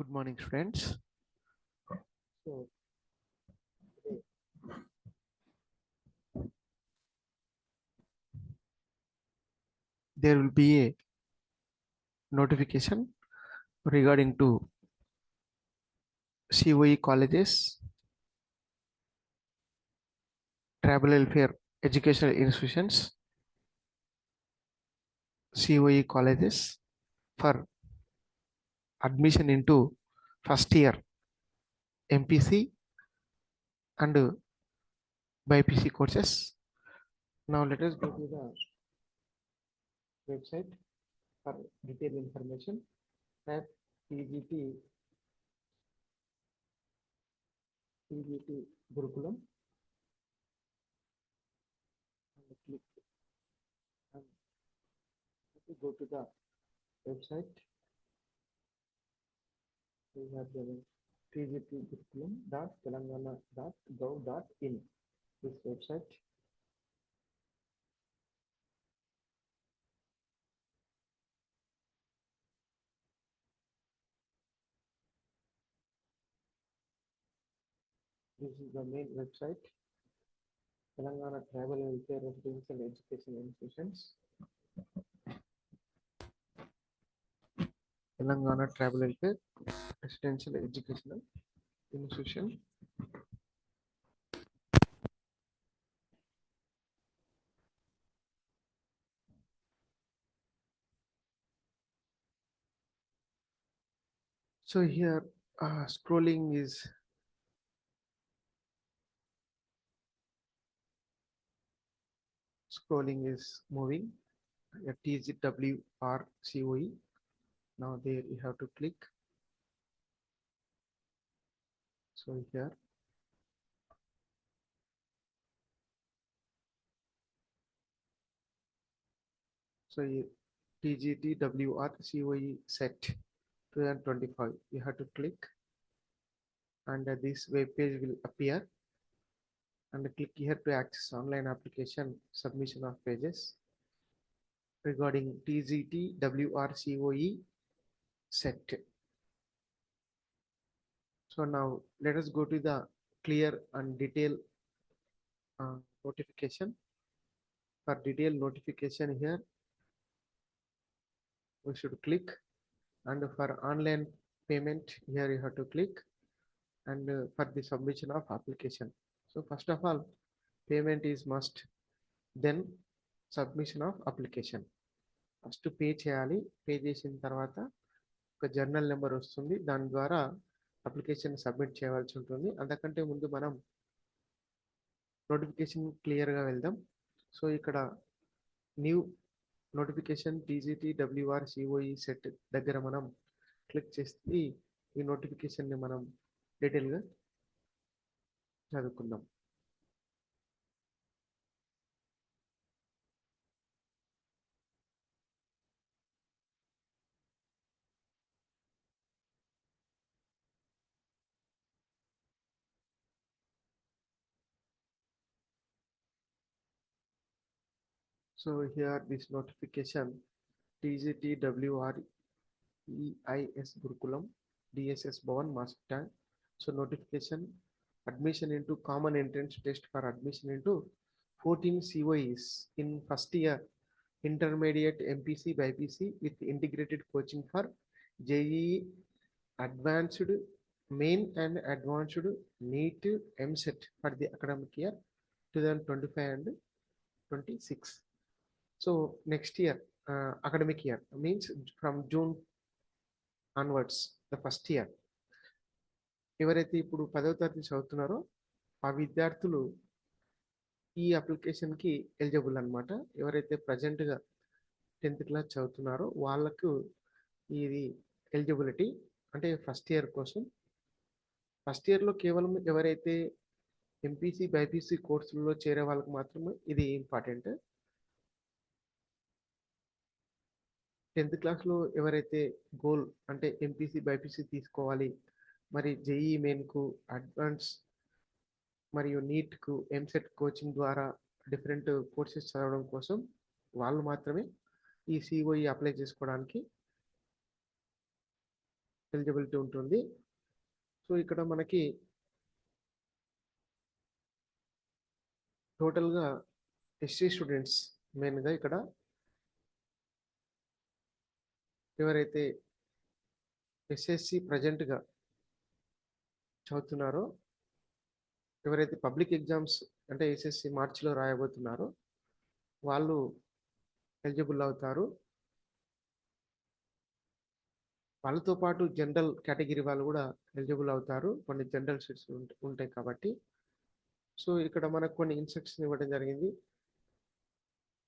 Good morning, friends. So, there will be a notification regarding to COE colleges, tribal welfare educational institutions, COE colleges for admission into first year MPC and BIPC courses. Now let us go to the website for detailed information. Type PGT PGT Gurukulam. And click go to the website. We have the TGT Gurukulam dot Telangana dot gov dot in this website. This is the main website. Telangana Tribal Welfare Residential Education Institutions. Telangana Tribal Welfare Residential Educational Institution. So here uh, scrolling is scrolling is moving. A TZWRCOE. Now there you have to click. So here. So you- TGTWRCOE set 2025. You have to click and uh, this web page will appear and click here to access online application submission of pages regarding TGT set. So now let us go to the clear and detail uh, notification. For detail notification here, we should click and for online payment here you have to click and uh, for the submission of application. So first of all, payment is must, then submission of application. First pay చేయాలి pay చేసిన తర్వాత ఒక journal number వస్తుంది. దాని ద్వారా application submit చేయవలసి ఉంటుంది. అంతకంటే ముందు మనం నోటిఫికేషన్ క్లియర్గా వెళ్దాం. సో ఇక్కడ new notification TGT WR COE set దగ్గర మనం క్లిక్ చేసి ఈ నోటిఫికేషన్ని మనం డీటెయిల్గా చదువుకుందాం. So here this notification TGTWR EIS Gurukulam DSS Bhavan Master. So notification admission into common entrance test for admission into 14 COEs in first year intermediate MPC by PC with integrated coaching for JEE advanced main and advanced NEET MSET for the academic year 2025 and 26. So next year academic year means from June onwards the first year ఎవరైతే ఇప్పుడు పదవ తరగతి చదువుతున్నారో ఆ విద్యార్థులు ఈ అప్లికేషన్కి eligible అనమాట ఎవరైతే ప్రజెంట్గా టెన్త్ క్లాస్ చదువుతున్నారో వాళ్ళకు ఇది ఎలిజిబిలిటీ అంటే ఫస్ట్ ఇయర్ కోసం. ఫస్ట్ ఇయర్లో కేవలం ఎవరైతే ఎంపీసీ బైపీసీ కోర్సుల్లో చేరే వాళ్ళకి మాత్రమే ఇది ఇంపార్టెంట్ టెన్త్ క్లాస్లో ఎవరైతే గోల్ అంటే ఎంపీసీ బైపీసీ తీసుకోవాలి మరి జేఈ మెయిన్కు అడ్వాన్స్ మరియు నీట్కు ఎంసెట్ కోచింగ్ ద్వారా డిఫరెంట్ కోర్సెస్ చదవడం కోసం వాళ్ళు మాత్రమే ఈ సిఓఈ అప్లై చేసుకోవడానికి ఎలిజిబిలిటీ ఉంటుంది. సో ఇక్కడ మనకి టోటల్గా ఎస్సీ స్టూడెంట్స్ మెయిన్గా ఇక్కడ ఎవరైతే ఎస్ఎస్సి ప్రజెంట్గా చదువుతున్నారో ఎవరైతే పబ్లిక్ ఎగ్జామ్స్ అంటే ఎస్ఎస్సి మార్చిలో రాయబోతున్నారో వాళ్ళు ఎలిజిబుల్ అవుతారు. వాళ్ళతో పాటు జనరల్ కేటగిరీ వాళ్ళు కూడా ఎలిజిబుల్ అవుతారు. కొన్ని జనరల్ సీట్స్ ఉంటాయి కాబట్టి. సో ఇక్కడ మనకు కొన్ని ఇన్స్ట్రక్షన్ ఇవ్వడం జరిగింది.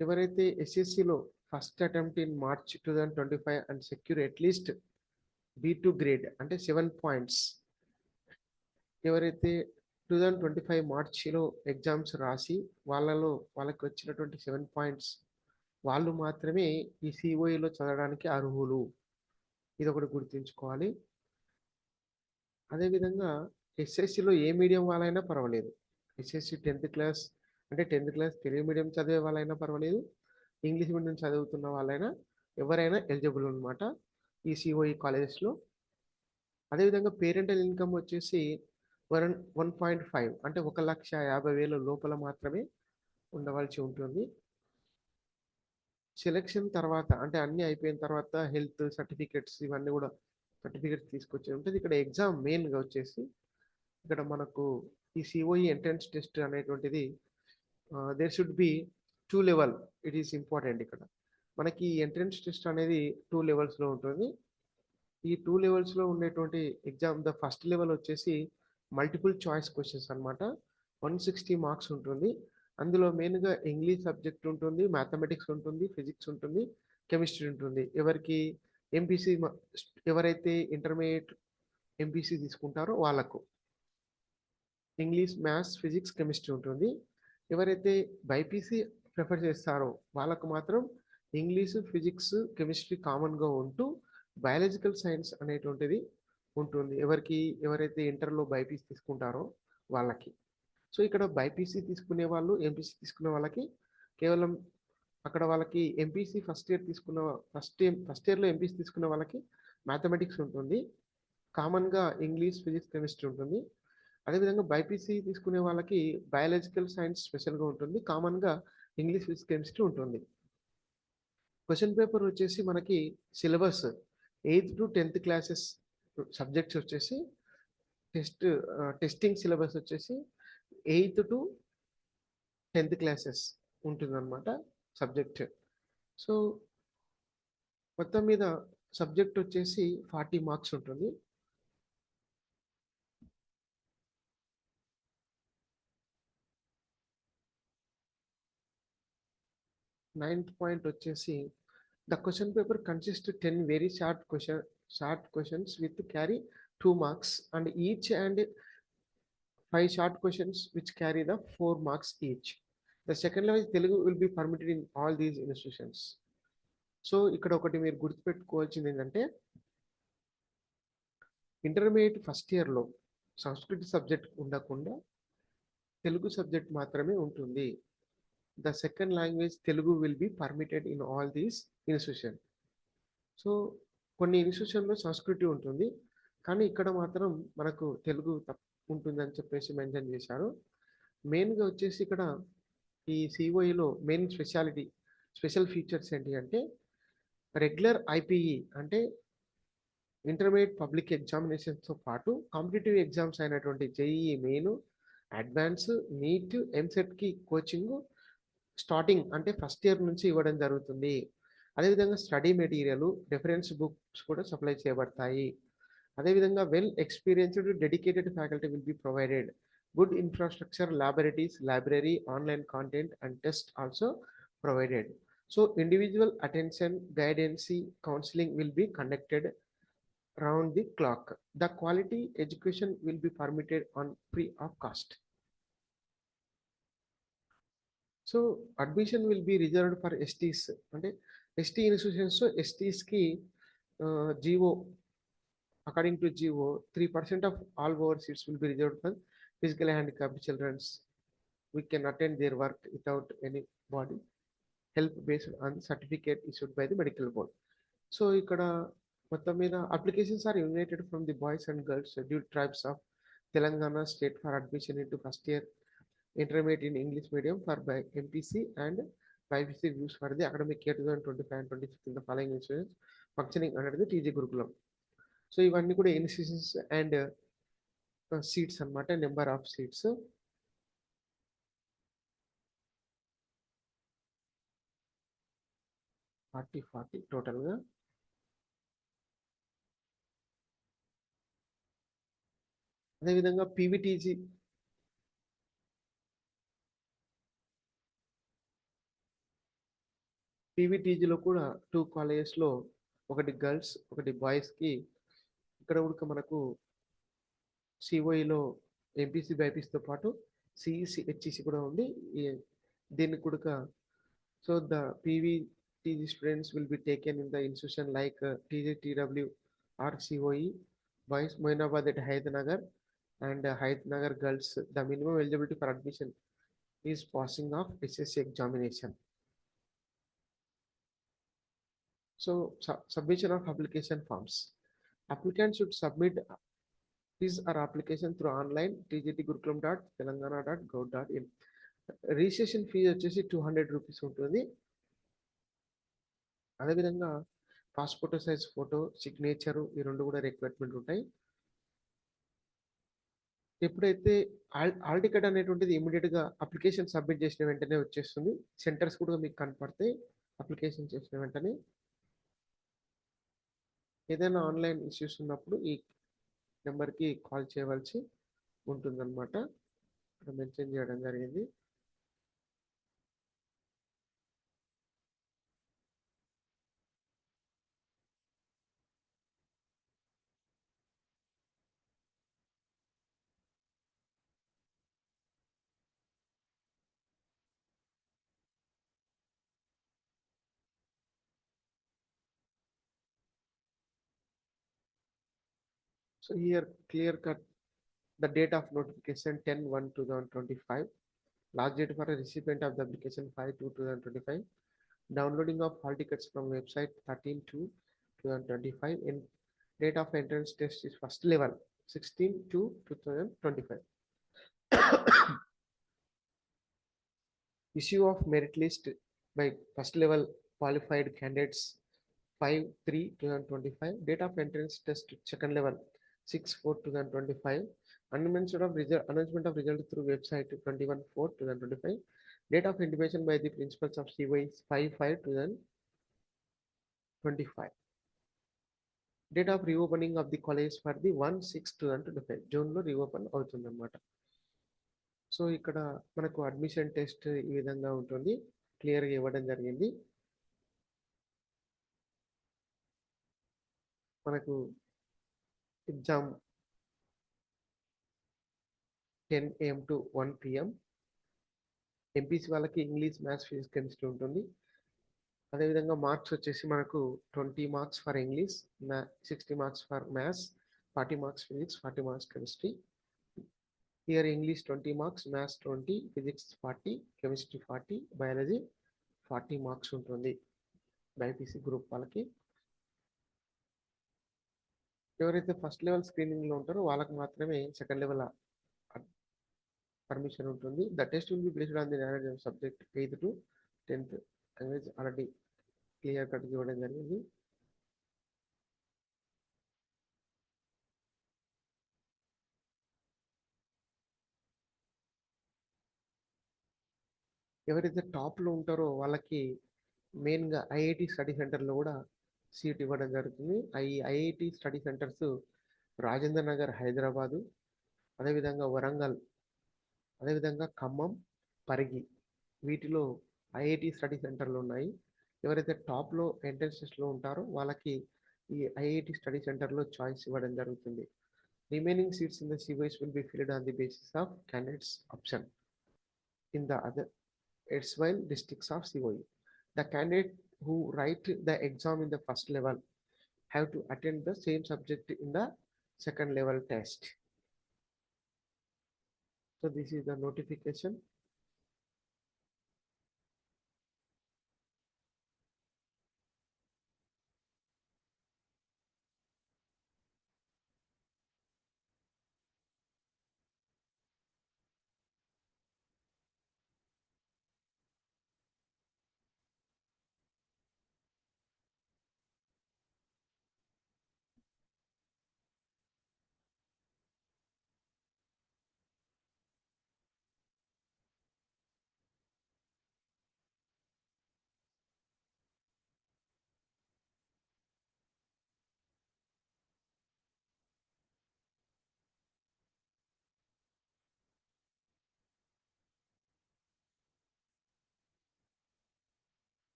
ఎవరైతే ఎస్ఎస్సిలో first attempt in March two thousand twenty five and secure at least B two grade అంటే సెవెన్ పాయింట్స్. ఎవరైతే టూ థౌజండ్ ట్వంటీ ఫైవ్ మార్చిలో ఎగ్జామ్స్ రాసి వాళ్ళలో వాళ్ళకి వచ్చినటువంటి సెవెన్ పాయింట్స్ వాళ్ళు మాత్రమే ఈ సిఓఈలో చదవడానికి అర్హులు. ఇది ఒకటి గుర్తుంచుకోవాలి. అదేవిధంగా ఎస్ఎస్సిలో ఏ మీడియం వాళ్ళైనా పర్వాలేదు. ఎస్ఎస్సి టెన్త్ క్లాస్ అంటే టెన్త్ క్లాస్ తెలుగు మీడియం చదివే వాళ్ళైనా పర్వాలేదు. ఇంగ్లీష్ మీడియం చదువుతున్న వాళ్ళైనా ఎవరైనా ఎలిజిబుల్ అనమాట ఈ సిఓఈ కాలేజెస్లో అదేవిధంగా పేరెంటల్ ఇన్కమ్ వచ్చేసి వన్ వన్ పాయింట్ ఫైవ్ అంటే ఒక లక్ష యాభై వేల లోపల మాత్రమే ఉండవలసి ఉంటుంది. సెలెక్షన్ తర్వాత అంటే అన్నీ అయిపోయిన తర్వాత హెల్త్ సర్టిఫికెట్స్ ఇవన్నీ కూడా సర్టిఫికెట్స్ తీసుకొచ్చి ఉంటుంది. ఇక్కడ ఎగ్జామ్ మెయిన్గా వచ్చేసి ఇక్కడ మనకు ఈ సిఓఈ ఎంట్రన్స్ టెస్ట్ అనేటువంటిది there should be two level it is important ఇక్కడ. మనకి ఎంట్రన్స్ టెస్ట్ అనేది టూ లెవెల్స్లో ఉంటుంది. ఈ టూ లెవెల్స్లో ఉండేటువంటి ఎగ్జామ్ ద ఫస్ట్ లెవెల్ వచ్చేసి మల్టిపుల్ చాయిస్ క్వశ్చన్స్ అనమాట వన్ సిక్స్టీ మార్క్స్ ఉంటుంది. అందులో మెయిన్గా ఇంగ్లీష్ సబ్జెక్ట్ ఉంటుంది మ్యాథమెటిక్స్ ఉంటుంది ఫిజిక్స్ ఉంటుంది కెమిస్ట్రీ ఉంటుంది. ఎవరికి ఎంపీసీ ఎవరైతే ఇంటర్మీడియట్ ఎంపీసీ తీసుకుంటారో వాళ్ళకు. ఇంగ్లీష్ మ్యాథ్స్ ఫిజిక్స్ కెమిస్ట్రీ ఉంటుంది. ఎవరైతే బైపీసీ ప్రిఫర్ చేస్తారో వాళ్ళకు మాత్రం ఇంగ్లీష్ ఫిజిక్స్ కెమిస్ట్రీ కామన్గా ఉంటూ బయాలజికల్ సైన్స్ అనేటువంటిది ఉంటుంది. ఎవరికి ఎవరైతే ఇంటర్లో బైపీసీ తీసుకుంటారో వాళ్ళకి. సో ఇక్కడ బైపీసీ తీసుకునే వాళ్ళు ఎంపీసీ తీసుకునే వాళ్ళకి కేవలం అక్కడ వాళ్ళకి ఎంపీసీ ఫస్ట్ ఇయర్ తీసుకున్న ఫస్ట్ ఫస్ట్ ఇయర్లో ఎంపీసీ తీసుకున్న వాళ్ళకి మ్యాథమెటిక్స్ ఉంటుంది. కామన్గా ఇంగ్లీష్ ఫిజిక్స్ కెమిస్ట్రీ ఉంటుంది. అదేవిధంగా బైపీసీ తీసుకునే వాళ్ళకి బయాలజికల్ సైన్స్ స్పెషల్గా ఉంటుంది. కామన్గా ఇంగ్లీష్ ఫిజిక్స్ కెమిస్ట్రీ ఉంటుంది. క్వశ్చన్ పేపర్ వచ్చేసి మనకి syllabus eighth to tenth classes subjects వచ్చేసి టెస్ట్ టెస్టింగ్ సిలబస్ వచ్చేసి ఎయిత్ టు టెన్త్ క్లాసెస్ ఉంటుందన్నమాట సబ్జెక్ట్. సో మొత్తం మీద సబ్జెక్ట్ వచ్చేసి ఫార్టీ మార్క్స్ ఉంటుంది. నైన్త్ పాయింట్ వచ్చేసి the question paper consist ten very short question short questions with carry two marks and each and five short questions which carry the four marks each the second level Telugu will be permitted in all these institutions so ఇక్కడ ఒకటి మీరు గుర్తుపెట్టుకోవాల్సింది ఏంటంటే intermediate first ఇయర్లో సంస్కృతి subject ఉండకుండా Telugu subject మాత్రమే ఉంటుంది. The second language Telugu will be permitted in all these institution so కొన్ని ఇన్స్టిట్యూషన్లో సంస్కృతి ఉంటుంది. కానీ ఇక్కడ మాత్రం మనకు తెలుగు ఉంటుందని చెప్పేసి మెన్షన్ చేశారు. మెయిన్గా వచ్చేసి ఇక్కడ ఈ సిఓఈలో మెయిన్ స్పెషాలిటీ స్పెషల్ ఫీచర్స్ ఏంటి అంటే రెగ్యులర్ ఐపీఈ అంటే ఇంటర్మీడియట్ పబ్లిక్ ఎగ్జామినేషన్స్తో పాటు కాంపిటేటివ్ ఎగ్జామ్స్ అయినటువంటి జేఈఈ మెయిన్ అడ్వాన్స్ నీట్ ఎంసెట్కి కోచింగ్ స్టార్టింగ్ అంటే ఫస్ట్ ఇయర్ నుంచి ఇవ్వడం జరుగుతుంది అదేవిధంగా స్టడీ మెటీరియల్ రెఫరెన్స్ బుక్స్ కూడా సప్లై చేయబడతాయి అదేవిధంగా well experienced dedicated faculty will be provided good infrastructure laboratories library online content and test also provided so individual attention guidance counselling will be conducted round the clock. The quality education will be permitted on free of cost. So admission will be reserved for STs అంటే ST institutions ఎస్టీస్కి GO according to GO three percent of all over seats will be reserved for physical handicap childrens we can attend their work without any body help based on certificate issued by the medical board so ఇక్కడ మొత్తం మీద applications are united from the boys and girls scheduled tribes of Telangana state for admission in to first year intermediate in English medium for by MPC and BiPC views for the academic year two thousand twenty five and twenty six in the following institutions functioning under the TG Gurukulam so ఇవన్నీ కూడా institutions and seats అన్నమాట number of seats forty forty టోటల్గా అదేవిధంగా PVTG పీవీటీజీలో కూడా two కాలేజెస్లో ఒకటి girls ఒకటి బాయ్స్కి ఇక్కడ కూడా మనకు సిఓఈలో ఎంపీసీ బైపీసీతో పాటు సిఈసి హెచ్ఈసి కూడా ఉంది. దీన్ని కూడా so the PVTG students will be taken in the institution like TGTW R COE boys Moinabad at Haidanagar and uh, girls the minimum eligibility for admission is passing of SSC examination. So su- submission of application forms. Applicant should submit his or application through online tgtgurukulam.telangana.gov.in. Registration fee వచ్చేసి two hundred rupees ఉంటుంది అదేవిధంగా passport size photo signature ఈ రెండు కూడా requirement ఉంటాయి ఎప్పుడైతే all all ticket అనేటువంటిది ఇమీడియట్గా అప్లికేషన్ సబ్మిట్ చేసిన వెంటనే వచ్చేస్తుంది సెంటర్స్ కూడా మీకు కనపడతాయి అప్లికేషన్ చేసిన వెంటనే ఏదైనా ఆన్లైన్ ఇష్యూస్ ఉన్నప్పుడు ఈ నెంబర్కి కాల్ చేయవలసి ఉంటుందన్నమాట. ఇక్కడ మెన్షన్ చేయడం జరిగింది. So here clear cut the date of notification 10 1 2025. Last date for a recipient of the application 5 2 2025. Downloading of hall tickets from website 13 2 2025. In date of entrance test is first level 16 2 2025. Issue of merit list by first level qualified candidates 5 3 2025. Date of entrance test second level six four two thousand twenty five announcement of result announcement of result through website twenty one four two thousand twenty five date of intimation by the principals of CY five five two thousand twenty five date of reopening of the college for the one six two thousand twenty five జూన్లో reopen అవుతుంది అనమాట so ఇక్కడ మనకు admission test ఈ విధంగా ఉంటుంది. క్లియర్గా ఇవ్వడం జరిగింది. మనకు exam ten AM to one PM. MPC వాళ్ళకి ఇంగ్లీష్ మ్యాథ్స్ ఫిజిక్స్ కెమిస్ట్రీ ఉంటుంది. అదేవిధంగా మార్క్స్ వచ్చేసి మనకు twenty marks for English sixty marks for maths forty marks physics forty marks chemistry. Here English twenty marks maths twenty physics forty chemistry forty biology forty marks ఉంటుంది. BiPC group వాళ్ళకి. ఎవరైతే first level స్క్రీనింగ్లో ఉంటారో వాళ్ళకి మాత్రమే second level permission ఉంటుంది. The test will be placed on the knowledge subject eighth to tenth. Language already clear cut ఇవ్వడం జరిగింది. ఎవరైతే టాప్లో ఉంటారో వాళ్ళకి మెయిన్గా ఐఐటి స్టడీ సెంటర్లో కూడా సీట్ ఇవ్వడం జరుగుతుంది. I IIT study centres Rajendra Nagar Hyderabad అదేవిధంగా వరంగల్ అదేవిధంగా ఖమ్మం పరిగి వీటిలో ఐఐటి స్టడీ సెంటర్లు ఉన్నాయి. ఎవరైతే టాప్లో ఎంట్రన్స్ టెస్ట్లో ఉంటారో వాళ్ళకి ఈ ఐఐటి స్టడీ సెంటర్లో చాయిస్ ఇవ్వడం జరుగుతుంది. Remaining seats in the CBS will be filled on the basis of candidates option. In the other while districts of CO the candidate who write the exam in the first level have to attend the same subject in the second level test. So this is the notification.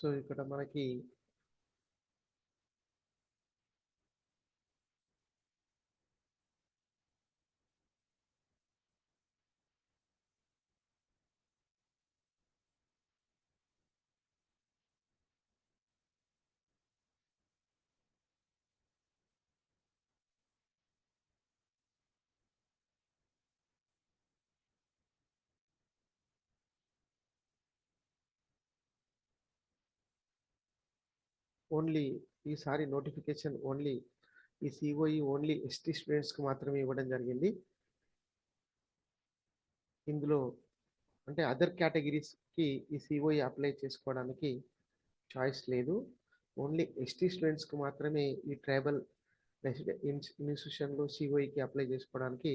So ఇక్కడ మనకి only ఈసారి notification only ఈ COE only ST స్టూడెంట్స్కి మాత్రమే ఇవ్వడం జరిగింది. ఇందులో అంటే అదర్ కేటగిరీస్కి ఈ సిఓఈ అప్లై చేసుకోవడానికి చాయిస్ లేదు. ఓన్లీ ఎస్టీ స్టూడెంట్స్కి మాత్రమే ఈ ట్రైబల్ ఇన్స్టిట్యూషన్లో సిఓఈకి అప్లై చేసుకోవడానికి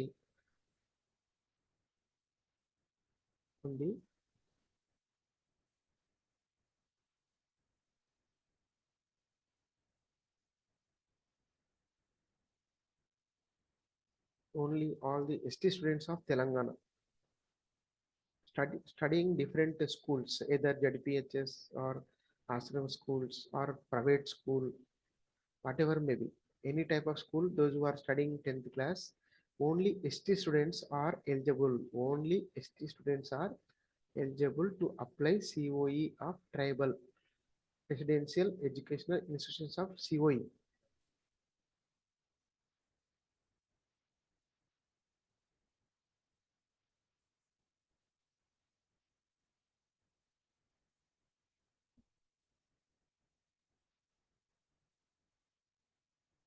ఉంది. Only all the ST students of Telangana. Study, studying different schools, either JDPHS or ashram schools or private school, whatever may be, any type of school, those who are studying tenth class, only ST students are eligible, only ST students are eligible to apply COE of tribal residential educational institutions of COE.